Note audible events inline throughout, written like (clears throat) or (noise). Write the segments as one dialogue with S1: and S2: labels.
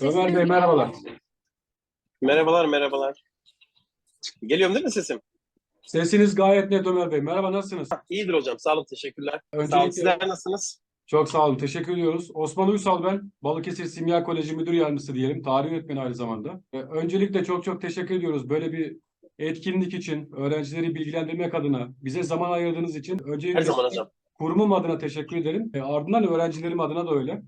S1: Ömer Bey merhabalar.
S2: Merhabalar, merhabalar. Geliyorum değil mi sesim?
S1: Sesiniz gayet net Ömer Bey. Merhaba nasılsınız?
S2: İyidir hocam, sağ olun, teşekkürler. Sağ olun,
S1: Öncelikle
S2: sizler nasılsınız?
S1: çok sağ olun. Teşekkür ediyoruz. Osman Uysal ben. Balıkesir Simya Koleji Müdür Yardımcısı diyelim. Tarih öğretmeni aynı zamanda. Ee, Öncelikle çok çok teşekkür ediyoruz. Böyle bir etkinlik için, öğrencileri bilgilendirmek adına, bize zaman ayırdığınız için öncelikle
S2: Her zaman hocam,
S1: kurumum adına teşekkür ederim. E, ardından öğrencilerim adına da öyle.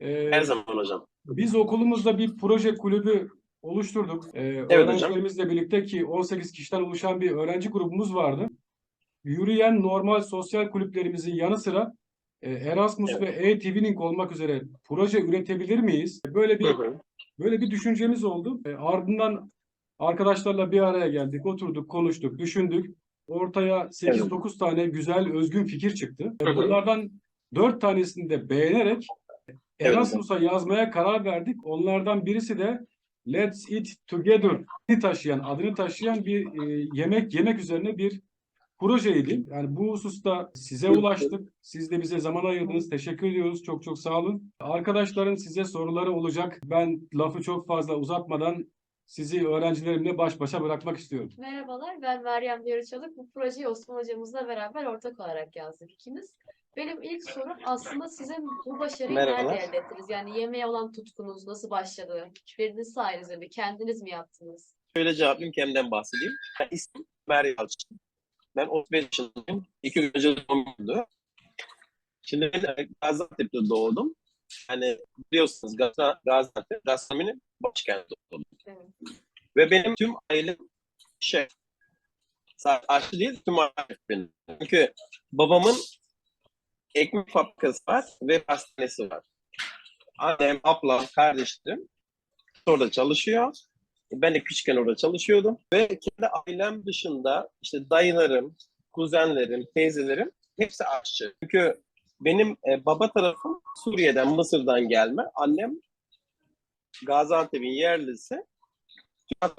S1: E,
S2: her zaman hocam.
S1: Biz okulumuzda bir proje kulübü oluşturduk. Ee,
S2: hocam.
S1: öğrencilerimizle birlikte ki 18 kişiden oluşan bir öğrenci grubumuz vardı. Yürüyen normal sosyal kulüplerimizin yanı sıra e, Erasmus
S2: Evet.
S1: ve e-Twinning olmak üzere proje üretebilir miyiz? Böyle bir
S2: hı.
S1: böyle bir düşüncemiz oldu. E, ardından arkadaşlarla bir araya geldik, oturduk, konuştuk, düşündük. Ortaya 8-9 tane güzel, özgün fikir çıktı. E,
S2: Hı hı.
S1: Bunlardan 4 tanesini de beğenerek
S2: Evet hocam.
S1: Erasmus'a yazmaya karar verdik. Onlardan birisi de Let's Eat Together adını taşıyan, adını taşıyan bir e, yemek yemek üzerine bir projeydi. Yani bu hususta size ulaştık. Siz de bize zaman ayırdınız. Teşekkür ediyoruz. Çok çok sağ olun. Arkadaşların size soruları olacak. Ben lafı çok fazla uzatmadan sizi öğrencilerimle baş başa bırakmak istiyorum.
S3: Merhabalar, ben Meryem Yarıçalık. Bu projeyi Osman hocamızla beraber ortak olarak yazdık ikimiz. Benim ilk sorum aslında sizin bu başarıyı
S2: Merhabalar.
S3: nerede elde ettiniz? Yani yemeğe olan tutkunuz nasıl başladı? Hiçbiriniz sayenizde mi? Kendiniz mi yaptınız?
S2: Şöyle cevaplayayım, kendimden bahsedeyim. Ben ismim Meryem Yalçın. Ben 35 yaşındayım. İki gün önce doğum günü. Şimdi ben e, Gaziantep'te doğdum. Yani biliyorsunuz Gazi- Gaziantep, gastronominin başkenti oldu.
S3: Evet.
S2: Ve benim tüm ailem şef. Sadece aşçı değil, tüm ailem benim. Çünkü babamın ekmek fabrikası var ve pastanesi var. Annem, ablam, kardeşlerim orada çalışıyor. Ben de küçükken orada çalışıyordum. Ve kendi ailem dışında işte dayılarım, kuzenlerim, teyzelerim hepsi aşçı. Çünkü benim e, baba tarafım Suriye'den, Mısır'dan gelme. Annem Gaziantep'in yerlisi. Türk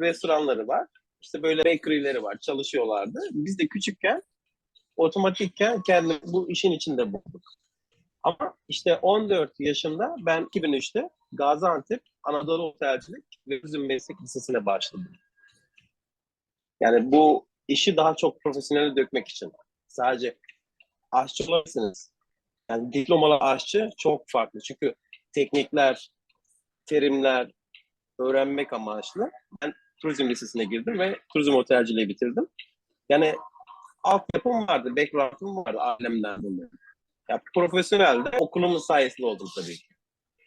S2: restoranları var. İşte böyle bakery'leri var, çalışıyorlardı. Biz de küçükken otomatikken kendimizi bu işin içinde bulduk. Ama işte 14 yaşında ben 2003'te Gaziantep Anadolu Otelcilik ve Turizm Meslek Lisesi'ne başladım. Yani bu işi daha çok profesyonel dökmek için. Sadece aşçı olabilirsiniz. Yani diplomalı aşçı çok farklı. Çünkü teknikler, terimler öğrenmek amaçlı. Ben turizm lisesine girdim ve turizm otelciliği bitirdim. Yani altyapım vardı, background'um vardı ailemden dolayı. Ya profesyonel de okulumun sayesinde oldum tabii ki.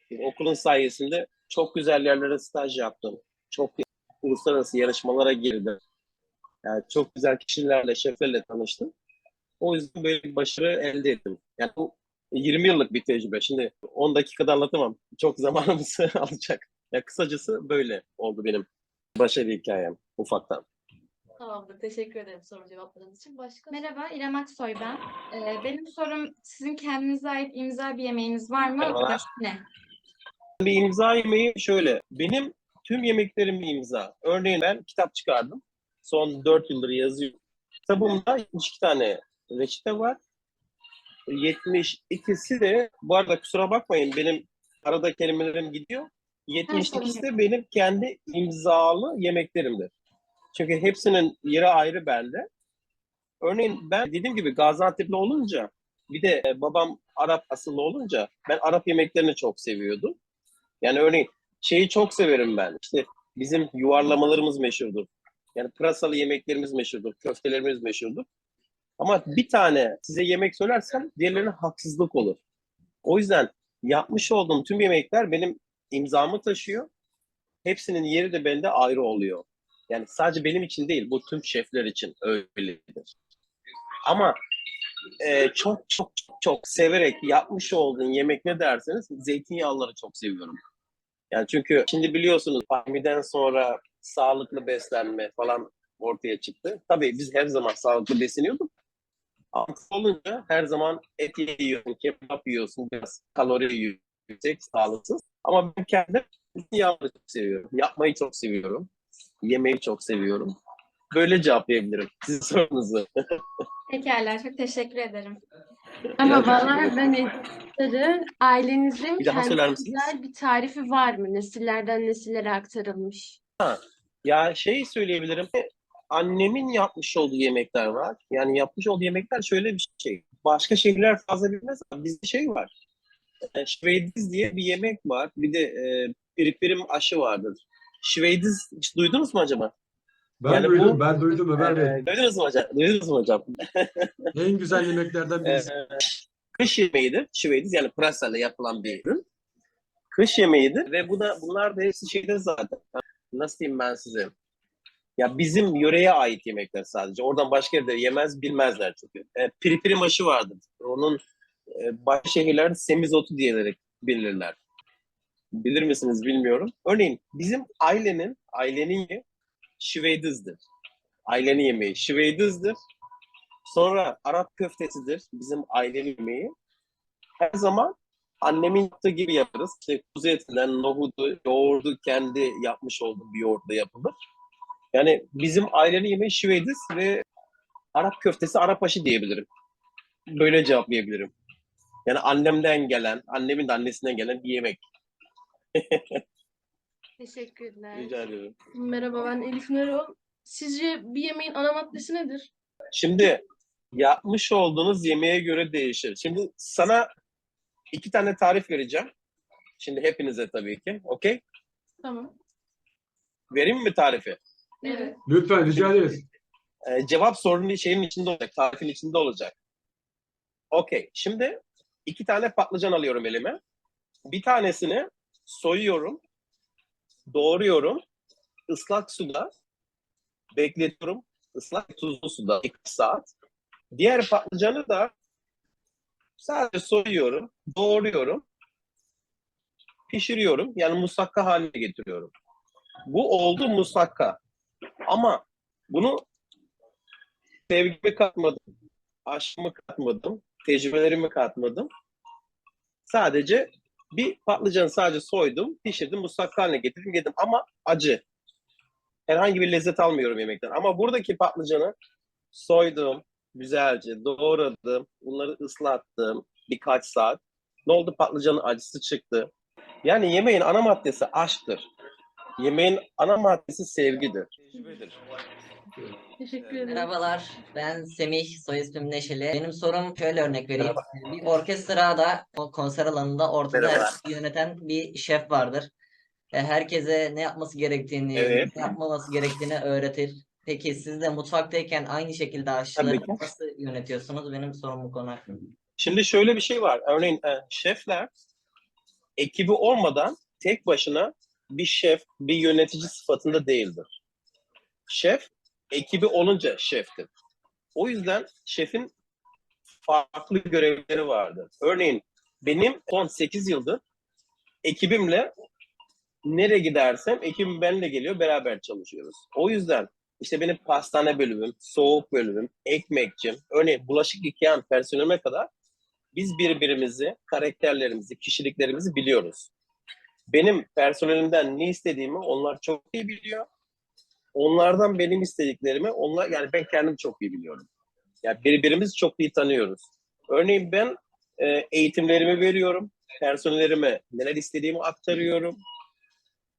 S2: Çünkü okulun sayesinde çok güzel yerlere staj yaptım. Çok uluslararası yarışmalara girdim. Yani çok güzel kişilerle, şeflerle tanıştım. O yüzden böyle bir başarı elde ettim. Yani bu 20 yıllık bir tecrübe. Şimdi 10 dakikada anlatamam. Çok zamanımızı (laughs) alacak. Ya kısacası böyle oldu benim başarı hikayem ufaktan.
S3: Tamamdır. Teşekkür ederim soru cevapladığınız için. Başka?
S4: Merhaba, İrem Aksoy ben. Ee, benim sorum sizin kendinize ait imza bir yemeğiniz var mı?
S2: Merhabalar.
S4: Ne?
S2: Bir imza yemeği şöyle. Benim tüm yemeklerim bir imza. Örneğin ben kitap çıkardım. Son 4 yıldır yazıyorum. Kitabımda 72 tane reçete var. 72'si de bu arada kusura bakmayın benim arada kelimelerim gidiyor. 72'si de benim kendi imzalı yemeklerimdir. Çünkü hepsinin yeri ayrı bende. Örneğin ben dediğim gibi Gaziantep'li olunca bir de e, babam Arap asıllı olunca ben Arap yemeklerini çok seviyordum. Yani örneğin şeyi çok severim ben. İşte bizim yuvarlamalarımız meşhurdur. Yani pırasalı yemeklerimiz meşhurdur. Köftelerimiz meşhurdur. Ama bir tane size yemek söylersem diğerlerine haksızlık olur. O yüzden yapmış olduğum tüm yemekler benim imzamı taşıyor. Hepsinin yeri de bende ayrı oluyor. Yani sadece benim için değil, bu tüm şefler için öyledir. Ama e, çok çok çok severek yapmış olduğun yemek ne derseniz zeytinyağları çok seviyorum. Yani çünkü şimdi biliyorsunuz pandemiden sonra sağlıklı beslenme falan ortaya çıktı. Tabii biz her zaman sağlıklı besleniyorduk. Ama olunca her zaman et yiyorsun, kebap yiyorsun, biraz kalori yiyorsun, yüksek, sağlıksız. Ama ben kendim yağları çok seviyorum. Yapmayı çok seviyorum. Yemeği çok seviyorum. Böyle cevaplayabilirim (laughs) sizin sorunuzu.
S4: Pekala, çok teşekkür ederim.
S5: Merhabalar, ben soru. Ailenizin
S2: Bir daha
S5: kendi
S2: misiniz?
S5: özel bir tarifi var mı? Nesillerden nesillere aktarılmış.
S2: Ya şey söyleyebilirim. Annemin yapmış olduğu yemekler var. Yani yapmış olduğu yemekler şöyle bir şey. Başka şehirler fazla bilmez ama bizde şey var. E, Şveydiz diye bir yemek var. Bir de e, piripirim aşı vardır. Şveydiz hiç duydunuz mu acaba?
S1: Ben
S2: Yani
S1: duydum,
S2: bu-
S1: ben duydum Ömer Bey.
S2: E, duydunuz mu hocam? Duydunuz mu hocam? (laughs)
S1: En güzel yemeklerden
S2: E,
S1: birisi.
S2: kış yemeğidir. Şveydiz yani pırasayla yapılan bir ürün. Kış yemeğidir ve bu da bunlar da hepsi şeyde zaten. Nasıl diyeyim ben size? Ya bizim yöreye ait yemekler sadece. Oradan başka yerde yemez bilmezler çünkü. E, piripiri maşı vardır. Onun e, başka şehirlerde semizotu diyerek bilirler. Bilir misiniz bilmiyorum. Örneğin bizim ailenin ailenin şiveydizdir. Ailenin yemeği şiveydizdir. Sonra Arap köftesidir bizim ailenin yemeği. Her zaman annemin yaptığı gibi yaparız. İşte kuzu etinden nohudu, yoğurdu kendi yapmış olduğu bir yoğurtla yapılır. Yani bizim ailenin yemeği şiveydiz ve Arap köftesi Arap aşı diyebilirim. Böyle cevaplayabilirim. Yani annemden gelen, annemin de annesinden gelen bir yemek.
S5: Teşekkürler.
S2: Rica ederim.
S6: Merhaba ben Elif Nero. Sizce bir yemeğin ana maddesi nedir?
S2: Şimdi yapmış olduğunuz yemeğe göre değişir. Şimdi sana iki tane tarif vereceğim. Şimdi hepinize tabii ki. Okey?
S6: Tamam.
S2: Vereyim mi tarifi?
S3: Evet.
S1: Lütfen rica ederiz.
S2: Ee, cevap sorunun şeyin içinde olacak, tarifin içinde olacak. Okey. Şimdi iki tane patlıcan alıyorum elime. Bir tanesini soyuyorum, doğruyorum, ıslak suda bekletiyorum. Islak tuzlu suda iki saat. Diğer patlıcanı da sadece soyuyorum, doğruyorum, pişiriyorum. Yani musakka haline getiriyorum. Bu oldu musakka. Ama bunu sevgimi katmadım, aşkımı katmadım, tecrübelerimi katmadım. Sadece bir patlıcanı sadece soydum, pişirdim, musakka haline getirdim, yedim ama acı. Herhangi bir lezzet almıyorum yemekten. Ama buradaki patlıcanı soydum, güzelce doğradım, bunları ıslattım birkaç saat. Ne oldu? Patlıcanın acısı çıktı. Yani yemeğin ana maddesi aşktır. Yemeğin ana maddesi sevgidir. Tecrübedir.
S6: Teşekkür ederim.
S7: Merhabalar, ben Semih, soy ismim Neşeli. Benim sorum şöyle örnek vereyim. Bir orkestrada, o konser alanında ortada
S2: Merhaba.
S7: yöneten bir şef vardır. Ve herkese ne yapması gerektiğini,
S2: Evet.
S7: ne yapmaması gerektiğini öğretir. Peki siz de mutfaktayken aynı şekilde aşçıları
S2: Tabii ki.
S7: nasıl yönetiyorsunuz? Benim sorum bu konu hakkında.
S2: Şimdi şöyle bir şey var. Örneğin e, şefler ekibi olmadan tek başına bir şef, bir yönetici sıfatında değildir. Şef ekibi olunca şeftir. O yüzden şefin farklı görevleri vardır. Örneğin benim son 8 yıldır ekibimle nereye gidersem ekibim benimle geliyor beraber çalışıyoruz. O yüzden işte benim pastane bölümüm, soğuk bölümüm, ekmekçim, örneğin bulaşık yıkayan personelime kadar biz birbirimizi, karakterlerimizi, kişiliklerimizi biliyoruz. Benim personelimden ne istediğimi onlar çok iyi biliyor. Onlardan benim istediklerimi onlar yani ben kendim çok iyi biliyorum. Yani birbirimizi çok iyi tanıyoruz. Örneğin ben e, eğitimlerimi veriyorum. Personellerime neler istediğimi aktarıyorum.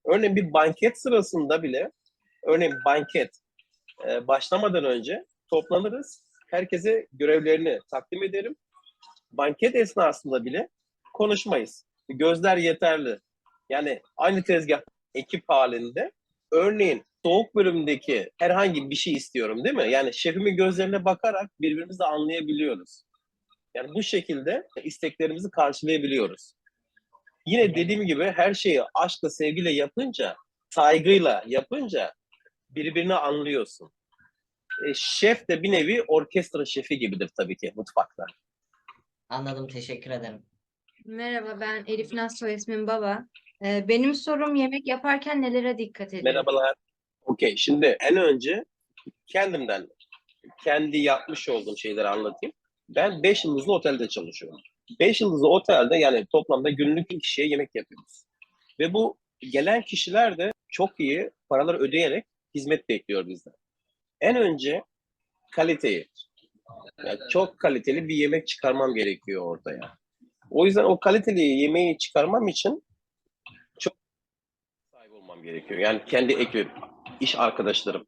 S2: Örneğin bir banket sırasında bile örneğin banket e, başlamadan önce toplanırız. Herkese görevlerini takdim ederim banket esnasında bile konuşmayız. Gözler yeterli. Yani aynı tezgah ekip halinde örneğin soğuk bölümdeki herhangi bir şey istiyorum değil mi? Yani şefimin gözlerine bakarak birbirimizi anlayabiliyoruz. Yani bu şekilde isteklerimizi karşılayabiliyoruz. Yine dediğim gibi her şeyi aşkla, sevgiyle yapınca, saygıyla yapınca birbirini anlıyorsun. E, şef de bir nevi orkestra şefi gibidir tabii ki mutfakta.
S7: Anladım, teşekkür ederim.
S8: Merhaba ben Elif Naz soy ismim Baba. Ee, benim sorum yemek yaparken nelere dikkat ediyor?
S2: Merhabalar. Okey, şimdi en önce kendimden, kendi yapmış olduğum şeyleri anlatayım. Ben 5 yıldızlı otelde çalışıyorum. 5 yıldızlı otelde yani toplamda günlük bir kişiye yemek yapıyoruz. Ve bu gelen kişiler de çok iyi paralar ödeyerek hizmet bekliyor bizden. En önce kaliteyi, yani çok kaliteli bir yemek çıkarmam gerekiyor ortaya. O yüzden o kaliteli yemeği çıkarmam için çok sahip olmam gerekiyor. Yani kendi ekibim, iş arkadaşlarım.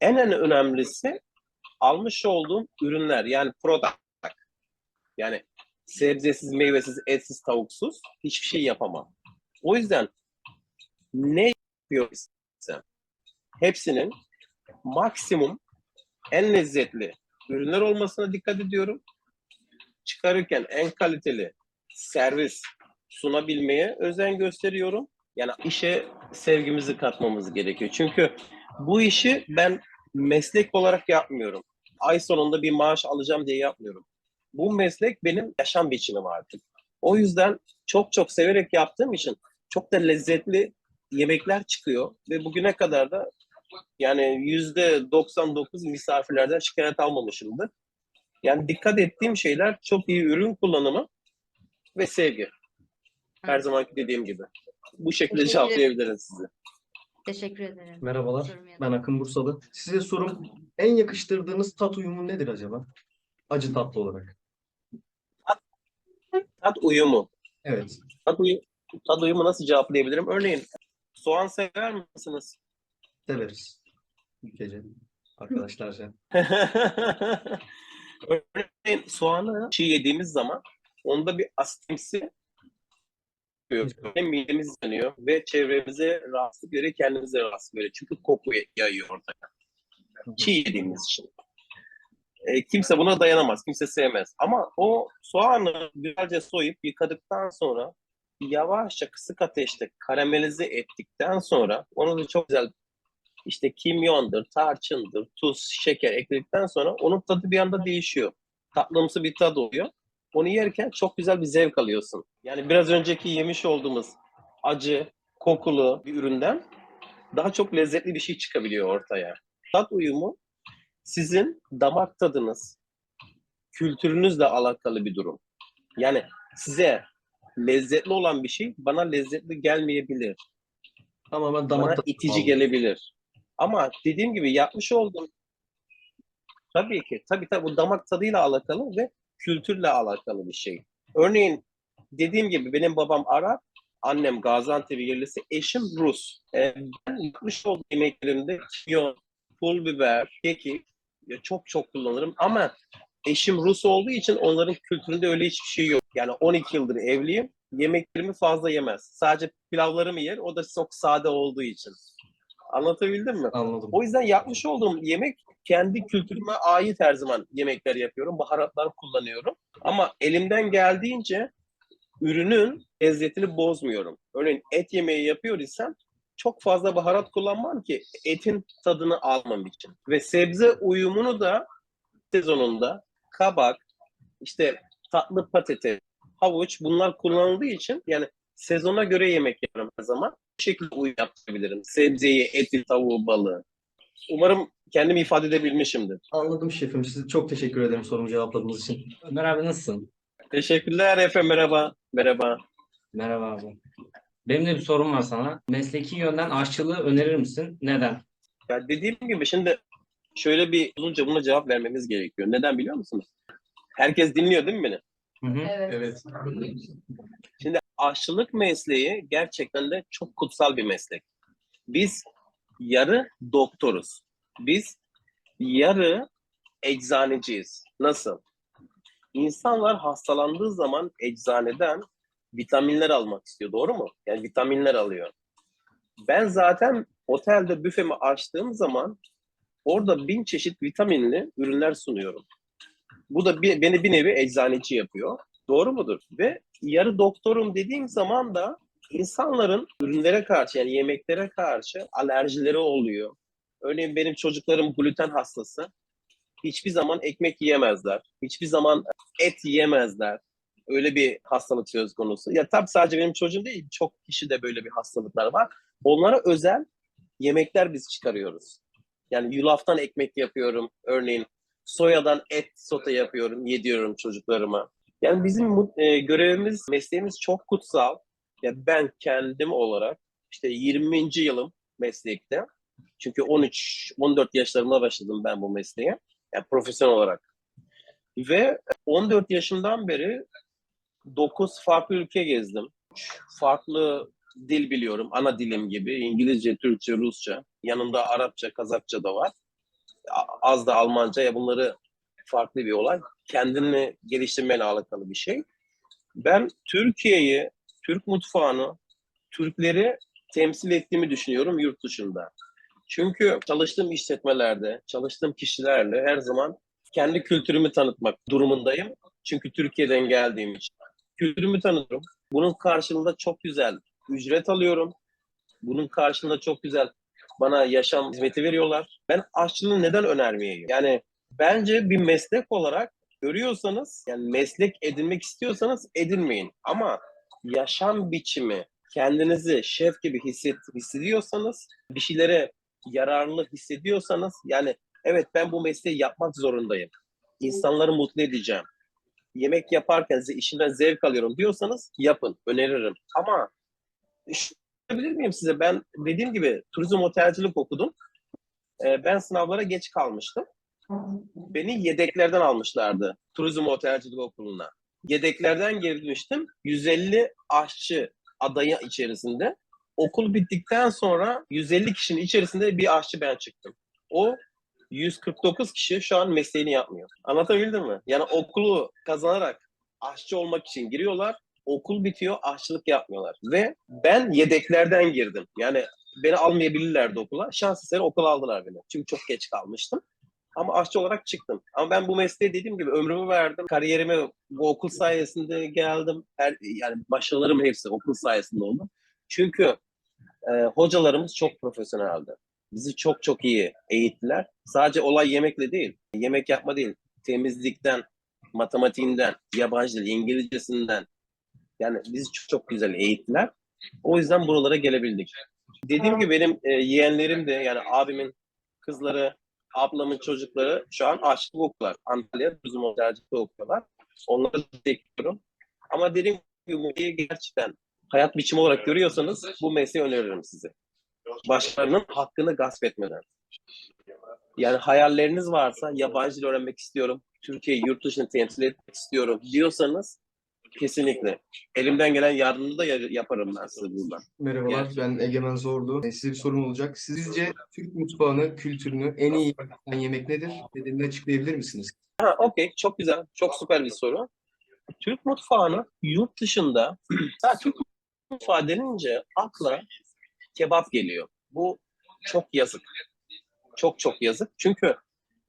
S2: En en önemlisi almış olduğum ürünler yani product. Yani sebzesiz, meyvesiz, etsiz, tavuksuz hiçbir şey yapamam. O yüzden ne yapıyorsam hepsinin maksimum en lezzetli ürünler olmasına dikkat ediyorum. Çıkarırken en kaliteli servis sunabilmeye özen gösteriyorum. Yani işe sevgimizi katmamız gerekiyor. Çünkü bu işi ben meslek olarak yapmıyorum. Ay sonunda bir maaş alacağım diye yapmıyorum. Bu meslek benim yaşam biçimim artık. O yüzden çok çok severek yaptığım için çok da lezzetli yemekler çıkıyor ve bugüne kadar da yani yüzde 99 misafirlerden şikayet almamışımdır. Yani dikkat ettiğim şeyler çok iyi ürün kullanımı ve sevgi. Her zamanki dediğim gibi. Bu şekilde
S8: Teşekkür
S2: cevaplayabilirim size.
S8: Teşekkür ederim.
S9: Merhabalar. Ben Akın Bursalı. Size sorum en yakıştırdığınız tat uyumu nedir acaba? Acı tatlı olarak.
S2: Tat uyumu.
S9: Evet.
S2: Tat, uyu tat uyumu nasıl cevaplayabilirim? Örneğin soğan sever misiniz?
S9: Severiz. Ülkece. Arkadaşlarca. (laughs)
S2: Örneğin soğanı çiğ yediğimiz zaman onda bir asitimsi hem midemiz yanıyor ve çevremize rahatsızlık veriyor, kendimize rahatsızlık veriyor. Çünkü koku yayıyor ortaya. Çiğ yediğimiz için. E, kimse buna dayanamaz, kimse sevmez. Ama o soğanı güzelce soyup yıkadıktan sonra yavaşça kısık ateşte karamelize ettikten sonra onu da çok güzel işte kimyondur, tarçındır, tuz, şeker ekledikten sonra onun tadı bir anda değişiyor. Tatlımsı bir tad oluyor. Onu yerken çok güzel bir zevk alıyorsun. Yani biraz önceki yemiş olduğumuz acı, kokulu bir üründen daha çok lezzetli bir şey çıkabiliyor ortaya. Tat uyumu sizin damak tadınız, kültürünüzle alakalı bir durum. Yani size lezzetli olan bir şey bana lezzetli gelmeyebilir.
S9: Ama ben
S2: Bana
S9: damak tadıma
S2: itici
S9: bağlı.
S2: gelebilir. Ama dediğim gibi yapmış olduğum tabii ki tabii tabii bu damak tadıyla alakalı ve kültürle alakalı bir şey. Örneğin dediğim gibi benim babam Arap, annem Gaziantep yerlisi, eşim Rus. Ee, ben yapmış olduğum yemeklerimde kimyon, pul biber, kekik çok çok kullanırım ama eşim Rus olduğu için onların kültüründe öyle hiçbir şey yok. Yani 12 yıldır evliyim. Yemeklerimi fazla yemez. Sadece pilavlarımı yer. O da çok sade olduğu için. Anlatabildim mi?
S9: Anladım.
S2: O yüzden yapmış olduğum yemek kendi kültürüme ait her zaman yemekler yapıyorum. Baharatlar kullanıyorum. Ama elimden geldiğince ürünün lezzetini bozmuyorum. Örneğin et yemeği yapıyor isem çok fazla baharat kullanmam ki etin tadını almam için. Ve sebze uyumunu da sezonunda kabak, işte tatlı patates, havuç bunlar kullanıldığı için yani sezona göre yemek yapıyorum her zaman. Şekilde uyum yapabilirim. Sebzeyi, eti, tavuğu, balığı. Umarım kendimi ifade edebilmişimdir.
S9: Anladım şefim. Size çok teşekkür ederim sorumu cevapladığınız için.
S7: Ömer abi nasılsın?
S2: Teşekkürler Efe. Merhaba. Merhaba.
S7: Merhaba abi. Benim de bir sorum var sana. Mesleki yönden aşçılığı önerir misin? Neden?
S2: Ya dediğim gibi şimdi şöyle bir uzunca buna cevap vermemiz gerekiyor. Neden biliyor musunuz? Herkes dinliyor değil mi beni?
S7: Hı hı.
S3: Evet.
S9: Evet.
S2: Şimdi aşçılık mesleği gerçekten de çok kutsal bir meslek. Biz yarı doktoruz. Biz yarı eczaneciyiz. Nasıl? İnsanlar hastalandığı zaman eczaneden vitaminler almak istiyor. Doğru mu? Yani vitaminler alıyor. Ben zaten otelde büfemi açtığım zaman orada bin çeşit vitaminli ürünler sunuyorum. Bu da bir, beni bir nevi eczaneci yapıyor. Doğru mudur? Ve yarı doktorum dediğim zaman da insanların ürünlere karşı yani yemeklere karşı alerjileri oluyor. Örneğin benim çocuklarım gluten hastası. Hiçbir zaman ekmek yiyemezler. Hiçbir zaman et yiyemezler. Öyle bir hastalık söz konusu. Ya tabii sadece benim çocuğum değil, çok kişi de böyle bir hastalıklar var. Onlara özel yemekler biz çıkarıyoruz. Yani yulaftan ekmek yapıyorum. Örneğin soyadan et sote yapıyorum, yediyorum çocuklarıma. Yani bizim e, görevimiz, mesleğimiz çok kutsal. Ya ben kendim olarak işte 20. yılım meslekte. Çünkü 13 14 yaşlarımda başladım ben bu mesleğe. Yani profesyonel olarak. Ve 14 yaşımdan beri 9 farklı ülke gezdim. Farklı dil biliyorum. Ana dilim gibi. İngilizce, Türkçe, Rusça. Yanında Arapça, Kazakça da var. Az da Almanca. Ya bunları farklı bir olay. Kendini geliştirmeyle alakalı bir şey. Ben Türkiye'yi, Türk mutfağını, Türkleri temsil ettiğimi düşünüyorum yurt dışında. Çünkü çalıştığım işletmelerde, çalıştığım kişilerle her zaman kendi kültürümü tanıtmak durumundayım. Çünkü Türkiye'den geldiğim için. Kültürümü tanıtıyorum. Bunun karşılığında çok güzel ücret alıyorum. Bunun karşılığında çok güzel bana yaşam hizmeti veriyorlar. Ben aşçılığı neden önermeyeyim? Yani bence bir meslek olarak görüyorsanız, yani meslek edinmek istiyorsanız edinmeyin. Ama yaşam biçimi, kendinizi şef gibi hisset, hissediyorsanız, bir şeylere yararlı hissediyorsanız, yani evet ben bu mesleği yapmak zorundayım. İnsanları mutlu edeceğim. Yemek yaparken ze- işimden zevk alıyorum diyorsanız yapın, öneririm. Ama şunu bilir miyim size? Ben dediğim gibi turizm otelcilik okudum. Ee, ben sınavlara geç kalmıştım. Beni yedeklerden almışlardı turizm otelcilik okuluna. Yedeklerden girmiştim. 150 aşçı adayı içerisinde. Okul bittikten sonra 150 kişinin içerisinde bir aşçı ben çıktım. O 149 kişi şu an mesleğini yapmıyor. Anlatabildim mi? Yani okulu kazanarak aşçı olmak için giriyorlar. Okul bitiyor, aşçılık yapmıyorlar. Ve ben yedeklerden girdim. Yani beni almayabilirlerdi okula. Şans eseri okula aldılar beni. Çünkü çok geç kalmıştım. Ama aşçı olarak çıktım. Ama ben bu mesleğe dediğim gibi ömrümü verdim. Kariyerime bu okul sayesinde geldim. Her, yani başarılarım hepsi okul sayesinde oldu. Çünkü e, hocalarımız çok profesyoneldi. Bizi çok çok iyi eğittiler. Sadece olay yemekle değil. Yemek yapma değil. Temizlikten, matematiğinden, yabancı dil, İngilizcesinden. Yani bizi çok, çok güzel eğittiler. O yüzden buralara gelebildik. Dediğim gibi benim e, yeğenlerim de yani abimin kızları, ablamın çocukları şu an aşçılık okuyorlar. Antalya Turizm Otelcilikte okuyorlar. Onları destekliyorum. Ama dediğim gibi bu gerçekten hayat biçimi olarak görüyorsanız bu mesleği öneririm size. Başkalarının hakkını gasp etmeden. Yani hayalleriniz varsa yabancı dil öğrenmek istiyorum, Türkiye'yi yurt dışında temsil etmek istiyorum diyorsanız kesinlikle. Elimden gelen yardımı da ya- yaparım ben size buradan.
S9: Merhabalar, ben Egemen Zorlu. E, Size bir sorum olacak. Sizce Türk mutfağını, kültürünü en iyi yapan yemek nedir? Nedenini açıklayabilir misiniz?
S2: Ha, okey. Çok güzel. Çok süper bir soru. Türk mutfağını yurt dışında (clears throat) ha, Türk mutfağı denince akla kebap geliyor. Bu çok yazık. Çok çok yazık. Çünkü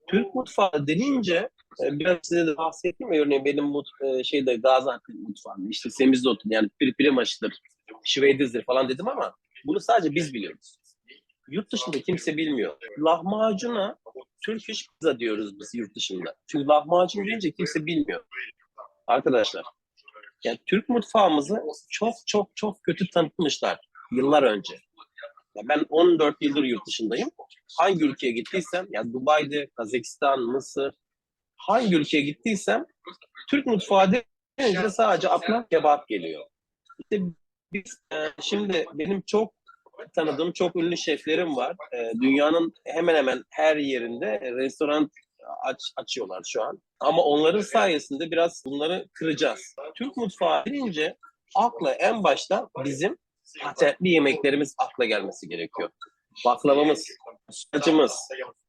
S2: Türk mutfağı denince e, biraz size de bahsettim ya örneğin benim mut, e, şeyde Gaziantep mutfağında işte semizotun yani pirpirimaşıdır, şiveydizdir falan dedim ama bunu sadece biz biliyoruz. Yurt dışında kimse bilmiyor. Lahmacuna Turkish pizza diyoruz biz yurt dışında. Çünkü lahmacun deyince kimse bilmiyor. Arkadaşlar, yani Türk mutfağımızı çok çok çok kötü tanıtmışlar yıllar önce. Ya ben 14 yıldır yurt dışındayım. Hangi ülkeye gittiysem, ya Dubai'de, Kazakistan, Mısır, hangi ülkeye gittiysem Türk mutfağı deyince sadece akla kebap geliyor. İşte biz, e, şimdi benim çok tanıdığım çok ünlü şeflerim var. E, dünyanın hemen hemen her yerinde restoran aç, açıyorlar şu an. Ama onların sayesinde biraz bunları kıracağız. Türk mutfağı deyince akla en başta bizim patentli yemeklerimiz akla gelmesi gerekiyor. Baklavamız, sütlacımız,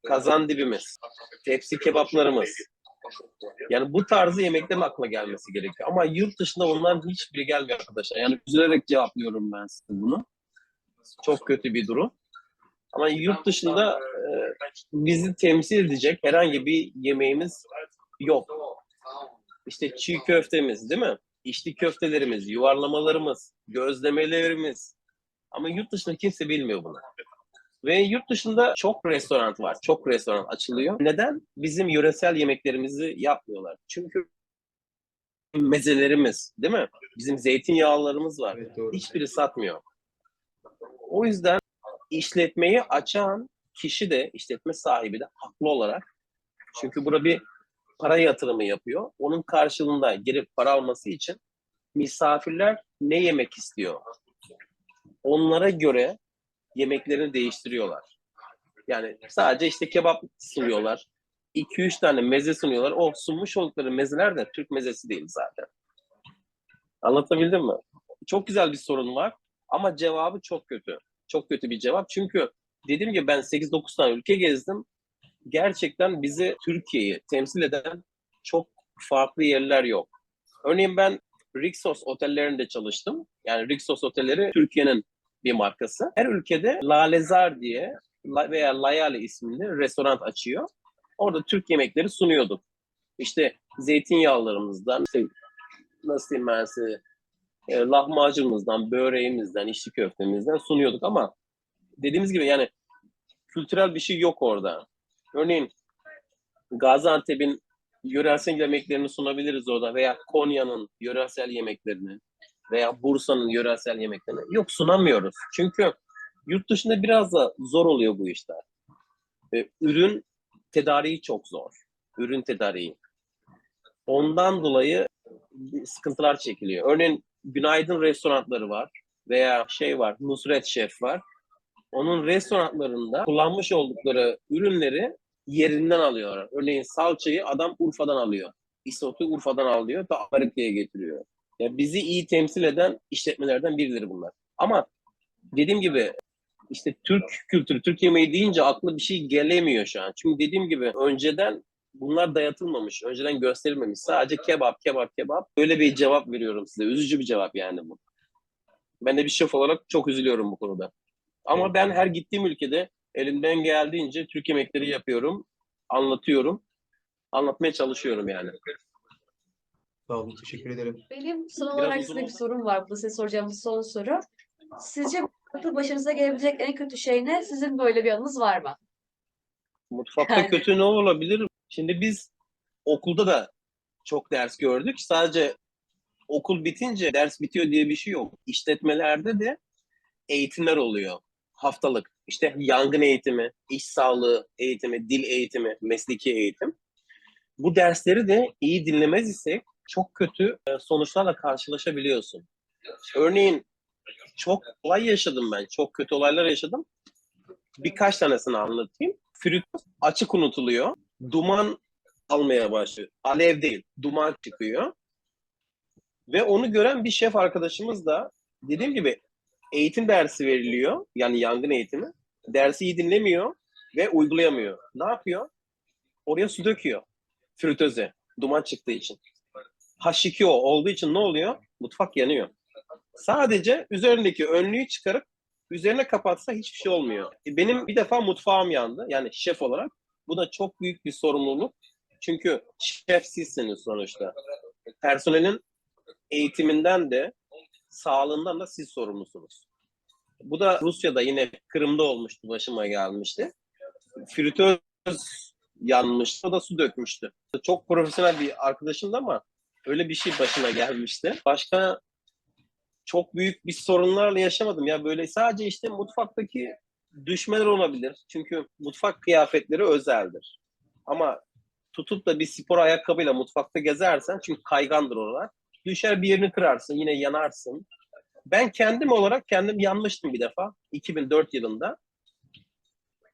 S2: kazan dibimiz, tepsi kebaplarımız. Yani bu tarzı yemeklerin akla gelmesi gerekiyor. Ama yurt dışında onların hiçbiri gelmiyor arkadaşlar. Yani üzülerek cevaplıyorum ben size bunu. Çok kötü bir durum. Ama yurt dışında e, bizi temsil edecek herhangi bir yemeğimiz yok. İşte çiğ köftemiz değil mi? İçli köftelerimiz, yuvarlamalarımız, gözlemelerimiz. Ama yurt dışında kimse bilmiyor bunu. Ve yurt dışında çok restoran var. Çok restoran açılıyor. Neden? Bizim yöresel yemeklerimizi yapmıyorlar. Çünkü mezelerimiz, değil mi? Bizim zeytinyağlarımız var.
S9: Evet doğru.
S2: Hiçbiri satmıyor. O yüzden işletmeyi açan kişi de, işletme sahibi de haklı olarak çünkü burada bir para yatırımı yapıyor. Onun karşılığında girip para alması için misafirler ne yemek istiyor? Onlara göre yemeklerini değiştiriyorlar. Yani sadece işte kebap sunuyorlar. 2-3 tane meze sunuyorlar. O sunmuş oldukları mezeler de Türk mezesi değil zaten. Anlatabildim mi? Çok güzel bir sorun var ama cevabı çok kötü. Çok kötü bir cevap. Çünkü dediğim gibi ben 8-9 tane ülke gezdim. Gerçekten bizi Türkiye'yi temsil eden çok farklı yerler yok. Örneğin ben Rixos otellerinde çalıştım. Yani Rixos otelleri Türkiye'nin bir markası. Her ülkede Lalezar diye veya Layale isminde restoran açıyor. Orada Türk yemekleri sunuyorduk. İşte zeytinyağlarımızdan, işte nasıl diyeyim ben size, e, lahmacunumuzdan, böreğimizden, içli köftemizden sunuyorduk ama dediğimiz gibi yani kültürel bir şey yok orada. Örneğin Gaziantep'in yöresel yemeklerini sunabiliriz orada veya Konya'nın yöresel yemeklerini veya Bursa'nın yöresel yemeklerini. Yok sunamıyoruz. Çünkü yurt dışında biraz da zor oluyor bu işler. E, ürün tedariği çok zor. Ürün tedariği. Ondan dolayı sıkıntılar çekiliyor. Örneğin Günaydın restoranları var veya şey var, Nusret Şef var. Onun restoranlarında kullanmış oldukları ürünleri yerinden alıyorlar. Örneğin salçayı adam Urfa'dan alıyor. İsotu Urfa'dan alıyor da Amerika'ya getiriyor. Yani bizi iyi temsil eden işletmelerden birileri bunlar. Ama dediğim gibi işte Türk kültürü, Türk yemeği deyince aklı bir şey gelemiyor şu an. Çünkü dediğim gibi önceden bunlar dayatılmamış, önceden gösterilmemiş. Sadece kebap, kebap, kebap. Böyle bir cevap veriyorum size. Üzücü bir cevap yani bu. Ben de bir şef olarak çok üzülüyorum bu konuda. Ama ben her gittiğim ülkede elimden geldiğince Türk yemekleri yapıyorum, anlatıyorum. Anlatmaya çalışıyorum yani.
S9: Sağ olun. Teşekkür ederim.
S3: Benim son
S2: Biraz
S3: olarak
S2: uzun
S3: size bir
S2: oldu.
S3: sorum var. Bu size soracağım son soru. Sizce hayatta başınıza gelebilecek en kötü şey ne? Sizin böyle bir anınız var mı?
S2: Mutfakta
S3: Yani.
S2: kötü ne olabilir? Şimdi biz okulda da çok ders gördük. Sadece okul bitince ders bitiyor diye bir şey yok. İşletmelerde de eğitimler oluyor. Haftalık. İşte yangın eğitimi, iş sağlığı eğitimi, dil eğitimi, mesleki eğitim. Bu dersleri de iyi dinlemez isek çok kötü e, sonuçlarla karşılaşabiliyorsun. Örneğin çok olay yaşadım ben. Çok kötü olaylar yaşadım. Birkaç tanesini anlatayım. Früt açık unutuluyor. Duman almaya başlıyor. Alev değil, duman çıkıyor. Ve onu gören bir şef arkadaşımız da dediğim gibi eğitim dersi veriliyor. Yani yangın eğitimi. Dersi iyi dinlemiyor ve uygulayamıyor. Ne yapıyor? Oraya su döküyor. Fritöze. Duman çıktığı için. H2O olduğu için ne oluyor? Mutfak yanıyor. Sadece üzerindeki önlüğü çıkarıp üzerine kapatsa hiçbir şey olmuyor. E, Benim bir defa mutfağım yandı. Yani şef olarak. Bu da çok büyük bir sorumluluk. Çünkü şef sizsiniz sonuçta. Personelin eğitiminden de sağlığından da siz sorumlusunuz. Bu da Rusya'da yine Kırım'da olmuştu, başıma gelmişti. Fritöz yanmıştı, o da su dökmüştü. Çok profesyonel bir arkadaşımdı ama öyle bir şey başına gelmişti. Başka çok büyük bir sorunlarla yaşamadım. Ya böyle sadece işte mutfaktaki düşmeler olabilir. Çünkü mutfak kıyafetleri özeldir. Ama tutup da bir spor ayakkabıyla mutfakta gezersen çünkü kaygandır oralar. Düşer bir yerini kırarsın, yine yanarsın. Ben kendim olarak kendim yanmıştım bir defa 2004 yılında.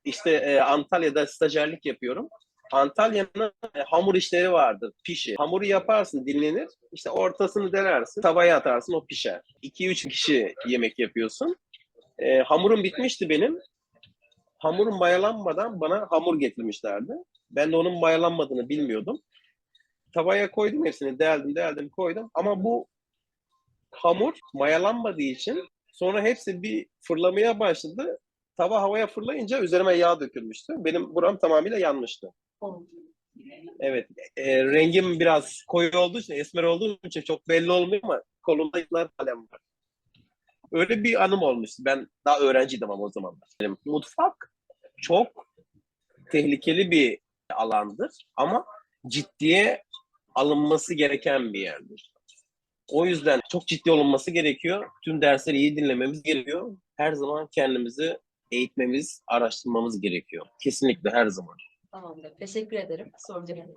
S2: İşte e, Antalya'da stajyerlik yapıyorum. Antalya'nın e, hamur işleri vardır, pişi. Hamuru yaparsın, dinlenir. İşte ortasını delersin, tavaya atarsın, o pişer. 2-3 kişi yemek yapıyorsun. E, hamurum bitmişti benim. Hamurum mayalanmadan bana hamur getirmişlerdi. Ben de onun mayalanmadığını bilmiyordum. Tavaya koydum hepsini, deldim, deldim, koydum. Ama bu hamur mayalanmadığı için sonra hepsi bir fırlamaya başladı. Tava havaya fırlayınca üzerime yağ dökülmüştü. Benim buram tamamıyla yanmıştı. Evet, e, rengim biraz koyu olduğu için, esmer olduğu için çok belli olmuyor ama kolumda ipler kalem var. Öyle bir anım olmuştu. Ben daha öğrenciydim ama o zaman. Benim mutfak çok tehlikeli bir alandır ama ciddiye alınması gereken bir yerdir. O yüzden çok ciddi olunması gerekiyor. Tüm dersleri iyi dinlememiz gerekiyor. Her zaman kendimizi eğitmemiz, araştırmamız gerekiyor. Kesinlikle her zaman.
S3: Tamamdır. Teşekkür ederim. Soracağım.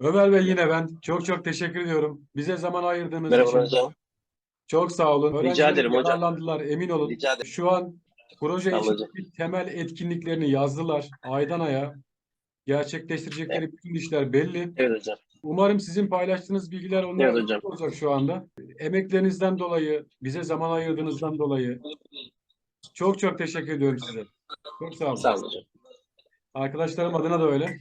S1: Ömer Bey yine ben çok çok teşekkür ediyorum. Bize zaman ayırdığınız
S2: Merhaba
S1: için.
S2: hocam.
S1: Çok sağ olun.
S2: Rica ederim hocam.
S1: yararlandılar emin olun.
S2: Rica ederim.
S1: Şu an proje
S2: Sağ olun
S1: için
S2: hocam.
S1: temel etkinliklerini yazdılar. Aydan aya gerçekleştirecekleri bütün işler belli.
S2: Evet hocam.
S1: Umarım sizin paylaştığınız bilgiler onlara
S2: Evet hocam.
S1: olacak şu anda. Emeklerinizden dolayı, bize zaman ayırdığınızdan dolayı çok çok teşekkür ediyorum size. Çok sağ olun.
S2: Sağ olun hocam.
S1: Arkadaşlarım adına da öyle.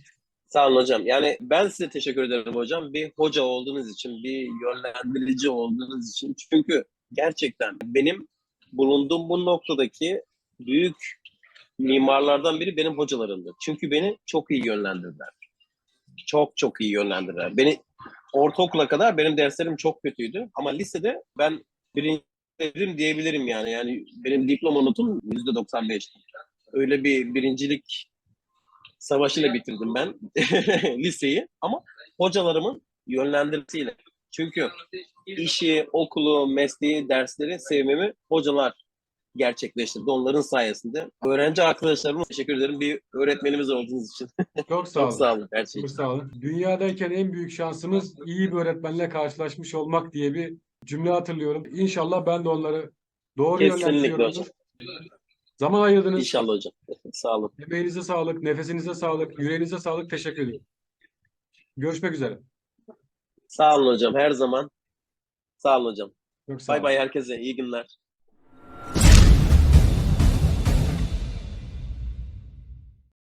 S2: Sağ olun hocam. Yani ben size teşekkür ederim hocam. Bir hoca olduğunuz için, bir yönlendirici olduğunuz için. Çünkü gerçekten benim bulunduğum bu noktadaki büyük mimarlardan biri benim hocalarımdı. Çünkü beni çok iyi yönlendirdiler. Çok çok iyi yönlendirdiler. Beni ortaokula kadar benim derslerim çok kötüydü. Ama lisede ben birinciydim diyebilirim yani. Yani benim diploma notum %95. Öyle bir birincilik savaşıyla bitirdim ben (laughs) liseyi ama hocalarımın yönlendirmesiyle. Çünkü işi, okulu, mesleği, dersleri sevmemi hocalar gerçekleştirdi. Onların sayesinde. Öğrenci arkadaşlarıma teşekkür ederim. Bir öğretmenimiz olduğunuz için.
S1: Çok sağ (laughs)
S2: Çok
S1: olun.
S2: sağ olun gerçekten.
S1: Çok sağ olun. Dünyadayken en büyük şansımız iyi bir öğretmenle karşılaşmış olmak diye bir cümle hatırlıyorum. İnşallah ben de onları doğru
S2: Kesinlikle
S1: yönlendiriyorumdur. Zaman ayırdınız.
S2: İnşallah hocam. (laughs) Sağ olun.
S1: Emeğinize sağlık, nefesinize sağlık, yüreğinize sağlık. Teşekkür ederim. Görüşmek üzere.
S2: Sağ olun hocam her zaman. Sağ olun hocam.
S1: Çok sağ
S2: Bay
S1: olun.
S2: bay herkese. iyi günler.